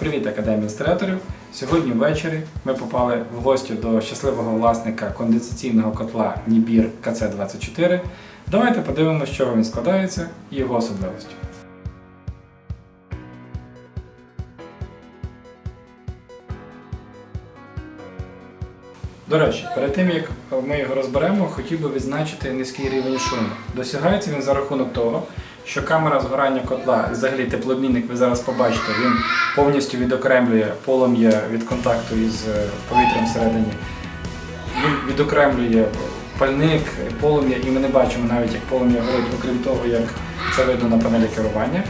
Привіт, Академія інсталяторів! Сьогодні ввечері ми попали в гості до щасливого власника конденсаційного котла Нібір КЦ-24. Давайте подивимося, з чого він складається і його особливості. До речі, перед тим як ми його розберемо, хотів би відзначити низький рівень шуму. Досягається він за рахунок того, що камера згорання котла, і взагалі теплообмінник, ви зараз побачите, він повністю відокремлює полум'я від контакту із е, повітрям всередині. Він відокремлює пальник, полум'я, і ми не бачимо навіть, як полум'я горить, окрім того, як це видно на панелі керування.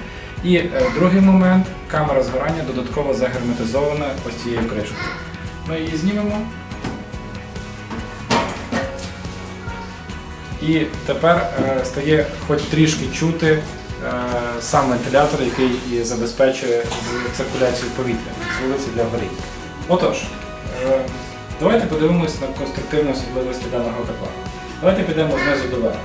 І е, другий момент, камера згорання додатково загерметизована ось цією кришкою. Ми її знімемо. І тепер е, стає хоч трішки чути е, сам вентилятор, який і забезпечує циркуляцію повітря з вулиці для горіння. Отож, е, давайте подивимось на конструктивні особливості даного котла. Давайте підемо знизу до верху.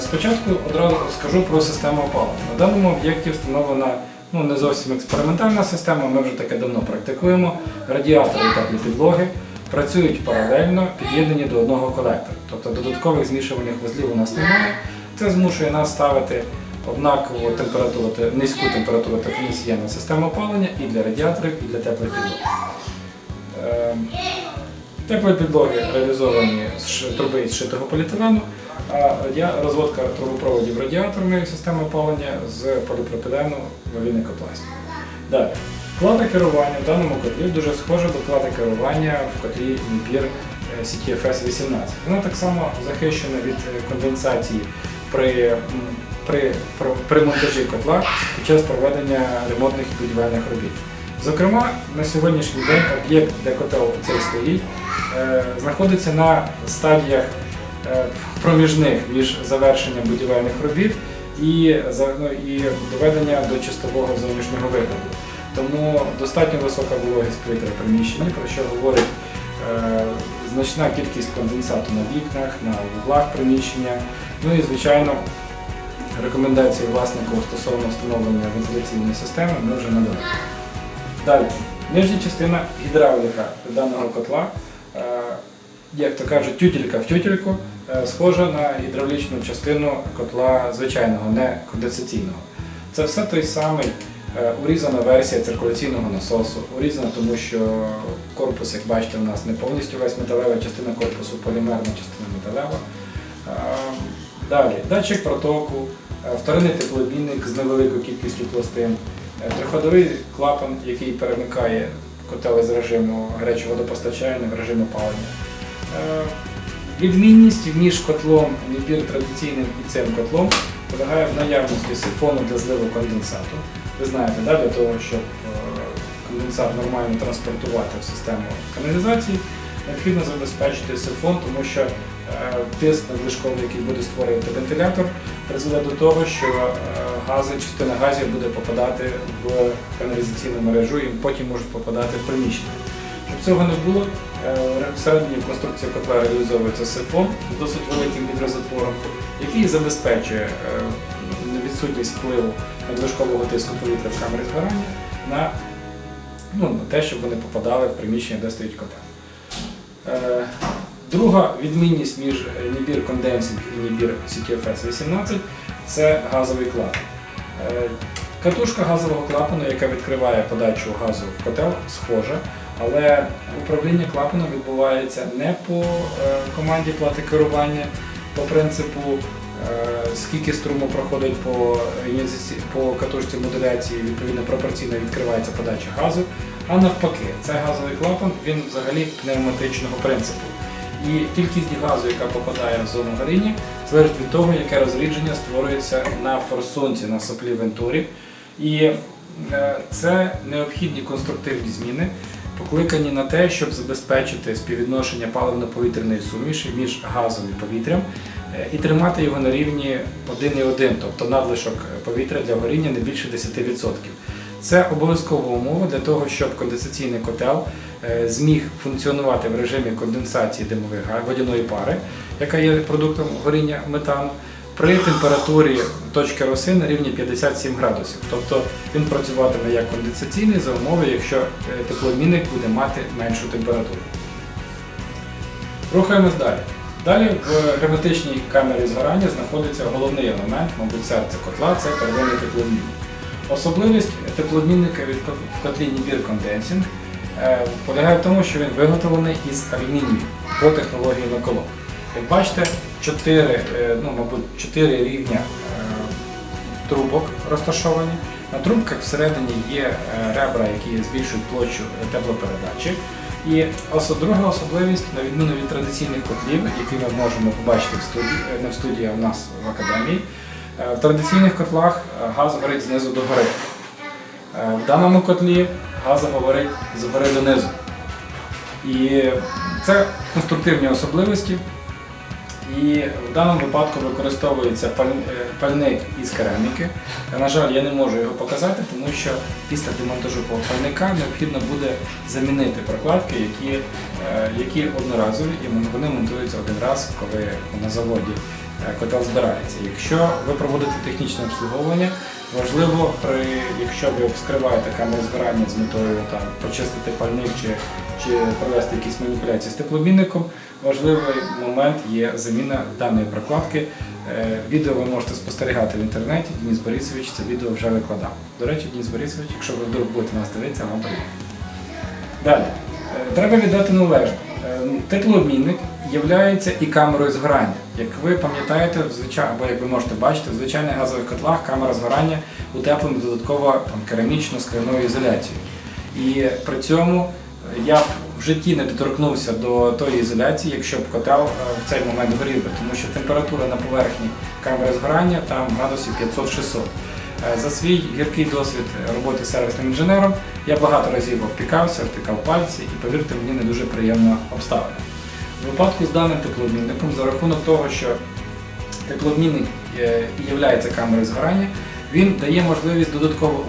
Спочатку одразу скажу про систему опалення. На даному об'єкті встановлена ну, не зовсім експериментальна система, ми вже таке давно практикуємо. Радіатори теплі підлоги працюють паралельно, під'єднані до одного колектора. Тобто додаткових змішувальних вузлів у нас немає. Це змушує нас ставити однакову температуру, те- низьку температуру теплоносія на систему опалення і для радіаторів, і для теплих підлог. Ем, Теплі підлоги реалізовані з труби із шитого поліетилену, а розводка трубопроводів радіаторної системи опалення з поліпропілену в лінекопласті. Далі. Плата керування в даному котлі дуже схожа до плати керування в котлі Ніпір е, CTFS 18. Вона так само захищена від е, конденсації при, м, при, при монтажі котла під час проведення ремонтних і будівельних робіт. Зокрема, на сьогоднішній день об'єкт, де котел цей стоїть, е, знаходиться на стадіях е, проміжних між завершенням будівельних робіт і, ну, і доведення до чистового зовнішнього вигляду. Тому достатньо висока вологість повітря приміщенні, про що говорить значна кількість конденсату на вікнах, на вуглах приміщення. Ну і звичайно, рекомендації власнику стосовно встановлення вентиляційної системи ми вже надали. Далі, нижня частина гідравліка даного котла, е, як то кажуть, тютелька в тютельку, е, схожа на гідравлічну частину котла звичайного, не конденсаційного. Це все той самий урізана версія циркуляційного насосу. Урізана, тому що корпус, як бачите, у нас не повністю весь металева частина корпусу, полімерна частина металева. Е, Далі, датчик протоку, е, вторинний теплообмінник з невеликою кількістю пластин, е, триходовий клапан, який перемикає котел з режиму гарячого водопостачання в режим опалення. Е, Відмінність між котлом Нібір традиційним і цим котлом полягає в наявності сифону для зливу конденсату. Ви знаєте, да, для того, щоб е, конденсат нормально транспортувати в систему каналізації, необхідно забезпечити сифон, тому що е, тиск надлишковий, який буде створювати вентилятор, призведе до того, що е, гази, частина газів буде попадати в каналізаційну мережу і потім можуть попадати в приміщення. Щоб цього не було, е, всередині конструкції котла реалізовується сифон з досить великим гідрозатвором, який забезпечує е, відсутність впливу надлишкового тиску повітря в камері згорання на, ну, на те, щоб вони попадали в приміщення, де стоїть котел. Е, Друга відмінність між Нібір конденсинг і Нібір CTFS 18 це газовий клапан. Е, Катушка газового клапану, яка відкриває подачу газу в котел, схожа, але управління клапаном відбувається не по е, команді плати керування, по принципу, скільки струму проходить по, по катушці модуляції, відповідно пропорційно відкривається подача газу, а навпаки, цей газовий клапан він взагалі пневматичного принципу. І кількість газу, яка попадає в зону горіння, залежить від того, яке розрідження створюється на форсунці, на соплі вентурі. І е, це необхідні конструктивні зміни, покликані на те, щоб забезпечити співвідношення паливно-повітряної суміші між газом і повітрям е, і тримати його на рівні 1,1, тобто надлишок повітря для горіння не більше 10%. Це обов'язкова умова для того, щоб конденсаційний котел е, зміг функціонувати в режимі конденсації димових водяної пари, яка є продуктом горіння метану, при температурі точки роси на рівні 57 градусів. Тобто він працюватиме як конденсаційний за умови, якщо е, теплообмінник буде мати меншу температуру. Рухаємось далі. Далі в герметичній камері згорання знаходиться головний елемент, мабуть, серце котла це первинний теплообмінник. Особливість теплообмінника від ко- в котлі Nibir Condensing е, полягає в тому, що він виготовлений із алюмінію по технології наколок. Як бачите, 4, ну, мабуть, 4 рівня е, трубок розташовані. На трубках всередині є е, ребра, які збільшують площу е, теплопередачі. І друга особливість, на відміну від традиційних котлів, які ми можемо побачити в студії, е, не в студії, а в нас в академії, е, в традиційних котлах е, газ горить знизу до гори. В даному котлі газ говорить гори донизу. І це конструктивні особливості. І в даному випадку використовується е, пальник із кераміки. На жаль, я не можу його показати, тому що після демонтажу пальника необхідно буде замінити прокладки, які, е, які одноразові і вони монтуються один раз, коли на заводі е, котел збирається. Якщо ви проводите технічне обслуговування, важливо, при, якщо ви вскриваєте камеру згорання з метою там, почистити пальник чи провести якісь маніпуляції з теплообмінником, важливий момент є заміна даної прокладки. Е, Відео ви можете спостерігати в інтернеті. Денис Борисович це відео вже викладав. До речі, Денис Борисович, якщо ви вдруг будете нас дивитися, вам привіт. Далі. Е, Треба віддати належне. Е, Теплообмінник є і камерою згорання. Як ви пам'ятаєте, або як ви можете бачити, в звичайних газових котлах камера згорання утеплена додатково там, керамічно-скляною ізоляцією. І при цьому е, я б в житті не доторкнувся до тої ізоляції, якщо б котел е, в цей момент горів би, тому що температура на поверхні камери згорання там градусів 500-600. Е, За свій гіркий досвід роботи сервісним інженером я багато разів обпікався, обпікав пальці і повірте мені не дуже приємна обставина. У випадку з даним теплообмінником, за рахунок того, що теплообмінник е, є камерою згорання, він дає можливість додатково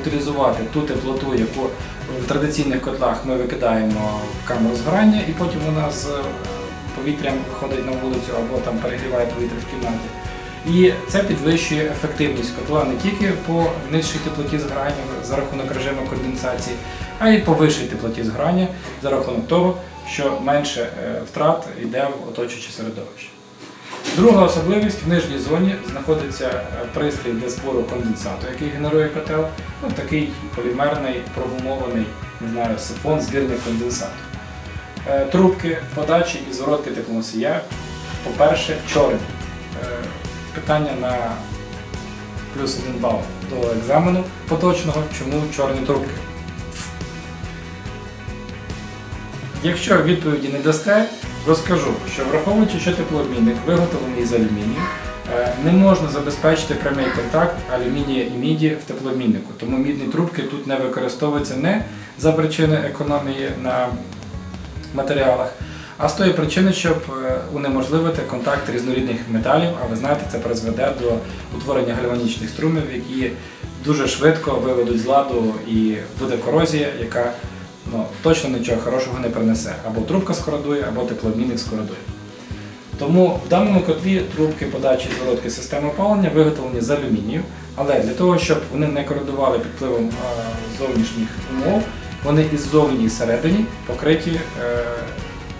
утилізувати ту теплоту, яку в традиційних котлах ми викидаємо в камеру згорання, і потім вона з е, повітрям виходить на вулицю або там перегріває повітря в кімнаті. І це підвищує ефективність котла не тільки по нижчій теплоті згорання за рахунок режиму конденсації, а й по вищій теплоті згорання за рахунок того, що менше е, втрат йде в оточуюче середовище. Друга особливість в нижній зоні знаходиться е, пристрій для збору конденсату, який генерує котел. Ну, такий полімерний, прогумований, не знаю, сифон збірник конденсату. Е, Трубки подачі і зворотки теплоносія, по-перше, чорні. Е, Питання на плюс один бал до екзамену поточного, чому чорні трубки. Якщо відповіді не дасте, розкажу, що враховуючи, що теплообмінник виготовлений із алюмінію, е, не можна забезпечити прямий контакт алюмінія і міді в теплообміннику. Тому мідні трубки тут не використовуються не за причини економії на матеріалах, а з тої причини, щоб е, унеможливити контакт різнорідних металів, а ви знаєте, це призведе до утворення гальванічних струмів, які дуже швидко виведуть з ладу і буде корозія, яка ну, точно нічого хорошого не принесе. Або трубка скородує, або теплообмінник скородує. Тому в даному котлі трубки подачі зворотки системи опалення виготовлені з алюмінію, але для того, щоб вони не кородували під впливом зовнішніх умов, вони і ззовні і всередині покриті е,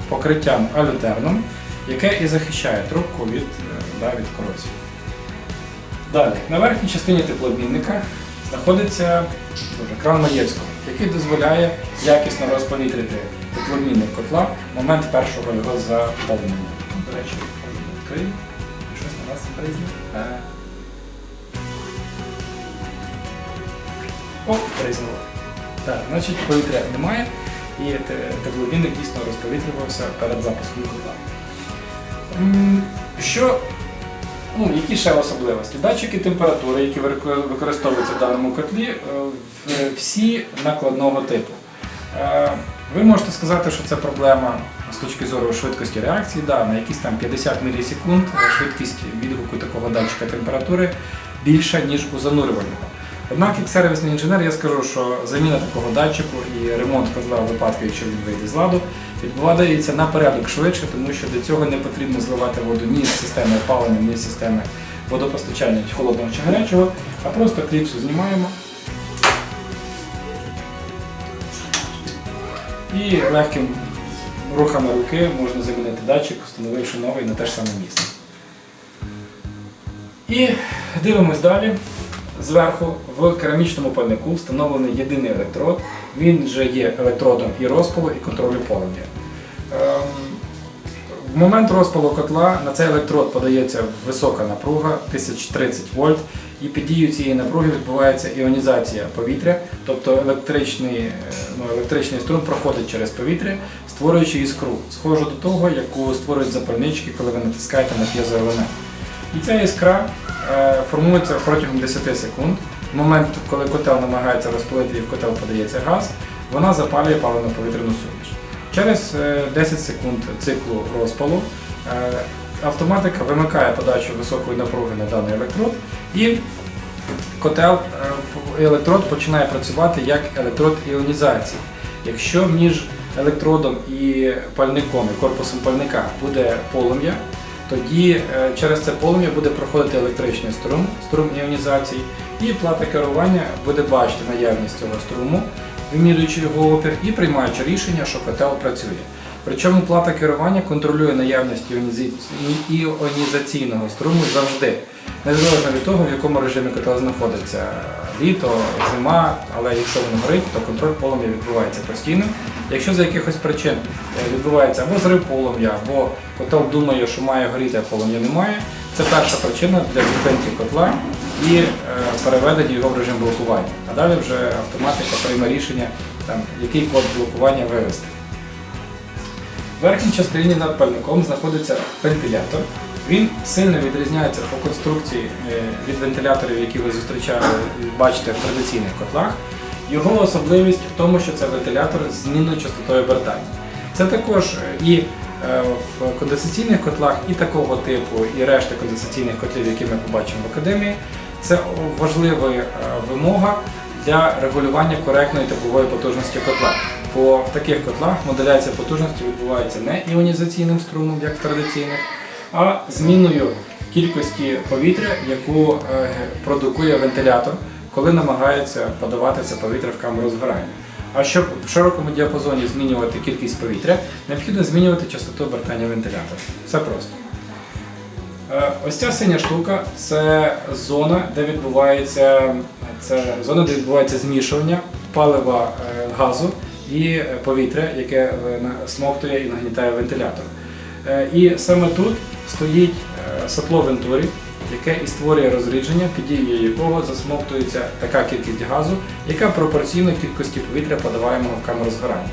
покриттям алютерном, яке і захищає трубку від, е, да, від корозії. Далі, на верхній частині теплообмінника знаходиться кран Маєвського, який дозволяє якісно розповітрити теплообмінник котла в момент першого його заповнення. До речі, відкрию. Щось на нас бризне. Е. О, бризнуло. Так, значить повітря немає, і те- дійсно розповітрювався перед запуском котла. Що Ну, які ще особливості? Датчики температури, які використовуються в даному котлі, е, всі накладного типу. Е, Ви можете сказати, що це проблема з точки зору швидкості реакції. Да, на якісь там 50 мілісекунд швидкість відгуку такого датчика температури більша, ніж у занурювального. Однак, як сервісний інженер, я скажу, що заміна такого датчику і ремонт козла в випадку, якщо він вийде з ладу, відбувається на порядок швидше, тому що для цього не потрібно зливати воду ні з системи опалення, ні з системи водопостачання холодного чи гарячого, а просто кліпсу знімаємо і легким рухами руки можна замінити датчик, встановивши новий на те ж саме місце. І дивимось далі. Зверху в керамічному пальнику встановлений єдиний електрод. Він же є електродом і розпалу, і контролю полум'я. Ем, в момент розпалу котла на цей електрод подається висока напруга 1030 вольт, і під дією цієї напруги відбувається іонізація повітря, тобто електричний, е, ну, електричний струм проходить через повітря, створюючи іскру, схожу до того, яку створюють запальнички, коли ви натискаєте на п'єзоелемент. І ця іскра формується протягом 10 секунд. В момент, коли котел намагається розпалити і в котел подається газ, вона запалює паливно-повітряну суміш. Через е, 10 секунд циклу розпалу е, автоматика вимикає подачу високої напруги на даний електрод і котел, е, електрод починає працювати як електрод іонізації. Якщо між електродом і пальником, і корпусом пальника буде полум'я, тоді е, через це полум'я буде проходити електричний струм, струм іонізації, і плата керування буде бачити наявність цього струму, вимірюючи його опір і приймаючи рішення, що котел працює. Причому плата керування контролює наявність іонізаційного струму завжди, незалежно від того, в якому режимі котел знаходиться літо, зима, але якщо він горить, то контроль полум'я відбувається постійно. Якщо за якихось причин е, відбувається або зрив полум'я, або котел думає, що має горіти, а полум'я немає, це перша причина для зупинки котла і е, переведення його в режим блокування. А далі вже автоматика прийме рішення, там, який код блокування вивести. В верхній частині над пальником знаходиться вентилятор. Він сильно відрізняється по конструкції е, від вентиляторів, які ви зустрічали бачите в традиційних котлах. Його особливість в тому, що це вентилятор з змінною частотою обертання. Це також е, і е, в конденсаційних котлах, і такого типу, і решта конденсаційних котлів, які ми побачимо в академії. Це важлива е, вимога для регулювання коректної теплової потужності котла. Бо в таких котлах моделяція потужності відбувається не іонізаційним струмом, як в традиційних, а зміною кількості повітря, яку продукує вентилятор, коли намагається це повітря в камеру згорання. А щоб в широкому діапазоні змінювати кількість повітря, необхідно змінювати частоту обертання вентилятора. Все просто. Е, Ось ця синя штука це зона, де відбувається це зона, де відбувається змішування палива е, газу і е, повітря, яке смоктує і нагнітає вентилятор. І саме тут стоїть сапло вентурі, яке і створює розрідження, під дією якого засмоктується така кількість газу, яка пропорційна кількості повітря подаваємого в камеру згорання.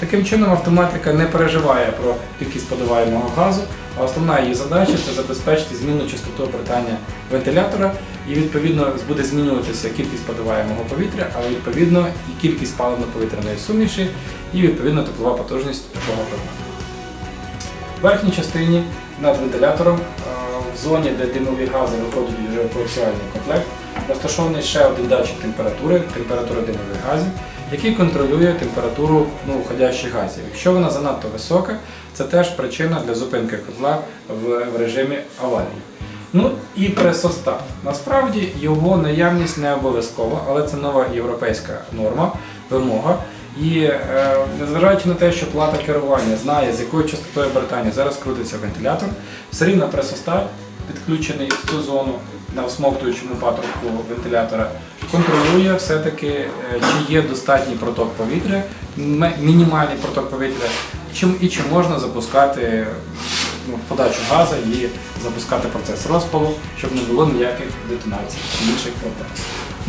Таким чином автоматика не переживає про кількість подаваємого газу, а основна її задача це забезпечити змінну частоту обертання вентилятора і відповідно буде змінюватися кількість подаваємого повітря, але відповідно і кількість паливно-повітряної суміші, і відповідно теплова потужність такого. В верхній частині над вентилятором, е, в зоні, де димові гази виходять вже в коаксіальний комплект, розташований ще один датчик температури, температури димових газів, який контролює температуру ну, входящих газів. Якщо вона занадто висока, це теж причина для зупинки котла в, в режимі аварії. Ну і пресостав. Насправді його наявність не обов'язкова, але це нова європейська норма, вимога. І е, незважаючи на те, що плата керування знає, з якою частотою обертання зараз крутиться вентилятор, все рівно пресостав, підключений в цю зону на всмоктуючому патрубку вентилятора, контролює все-таки, е, чи є достатній проток повітря, мінімальний проток повітря, чим, і чи можна запускати ну, подачу газу і запускати процес розпалу, щоб не було ніяких детонацій інших проблем.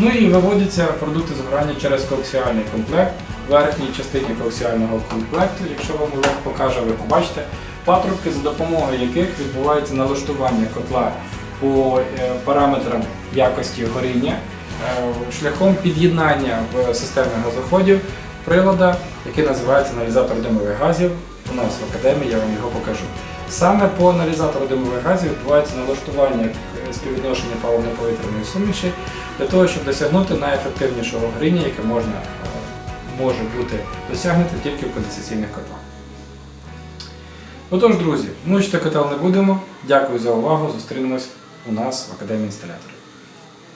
Ну і виводяться продукти згорання через коаксіальний комплект. Верхній частині коаксіального комплекту, якщо вам Олег покаже, ви побачите патрубки, за допомогою яких відбувається налаштування котла по е, параметрам якості горіння е, шляхом під'єднання в системі газоходів прилада, який називається аналізатор димових газів. У нас в академії я вам його покажу. Саме по аналізатору димових газів відбувається налаштування співвідношення паливно-повітряної суміші для того, щоб досягнути найефективнішого горіння, яке можна, е, може бути досягнуто тільки в конденсаційних котлах. Отож, друзі, мучити котел не будемо. Дякую за увагу. Зустрінемось у нас в Академії інсталяторів.